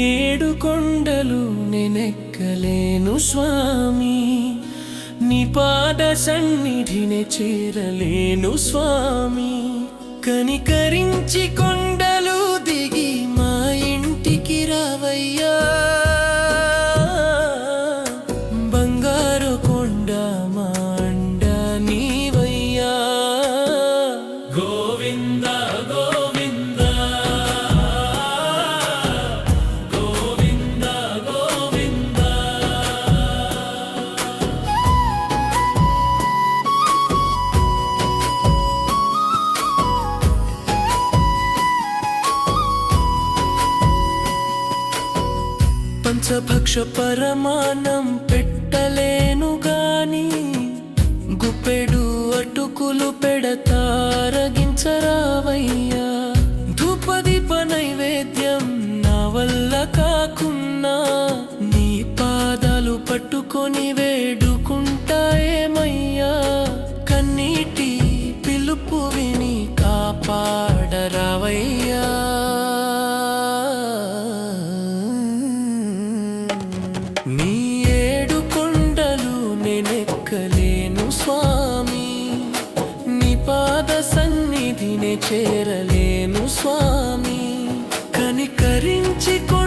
ఏడు కొండలు నేనెక్కలేను స్వామి. నీ పాద సన్నిధిని చేరలేను స్వామి. కనికరించి కొండ పంచభక్ష పరమానం పెట్టలేను గాని గుప్పెడు అటుకులు పెడత చేరలేను స్వామి. కనికరించి కో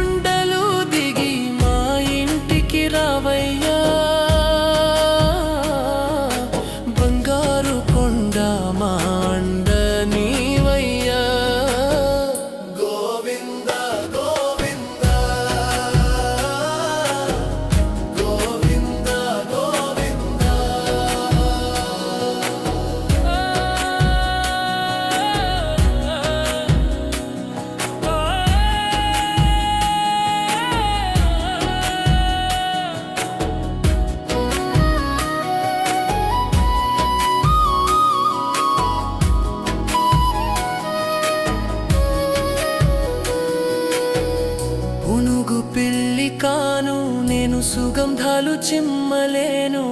నేను సుగంధాలు చిమ్మలేను.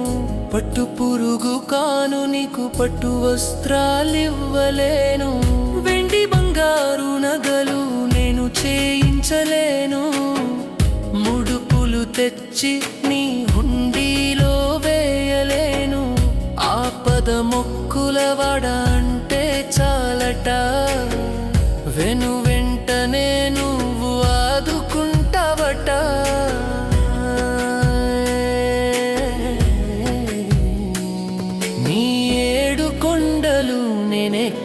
పట్టు పురుగు కాను నీకు పట్టు వస్త్రాలివ్వలేను. వెండి బంగారు నగలు నేను చేయించలేను. ముడుపులు తెచ్చి నీ హుండీలో వేయలేను. ఆపద మొక్కుల వాడ అంటే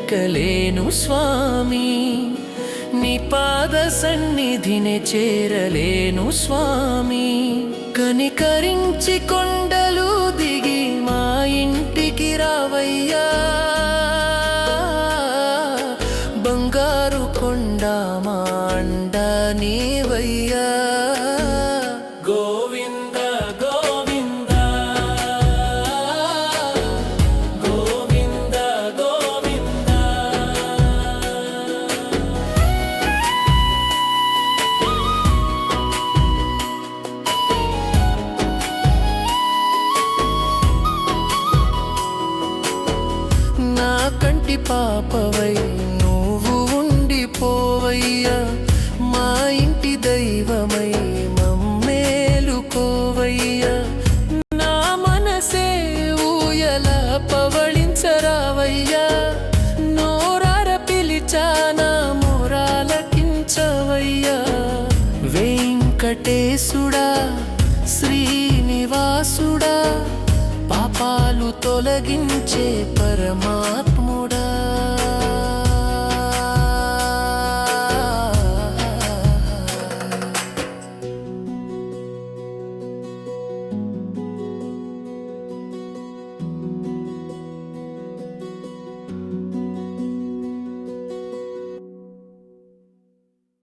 నేనెక్కలేను స్వామి. నీ పాద సన్నిధిని చేరలేను స్వామి. కనికరించి కొండలు దిగి మా ఇంటికి రావయ్యా. కంటి పాపవై నువ్వు ఉండిపోవయ్యా మా ఇంటి దైవమై మమ్మేలుకోవయ్యా. నా మనసే ఊయల పవళించరావయ్యా. నోరార పిలిచానా మొరాలకించవయ్యా. వెంకటేశుడా శ్రీనివాసుడా పాపాలు తొలగించే పరమాత్మ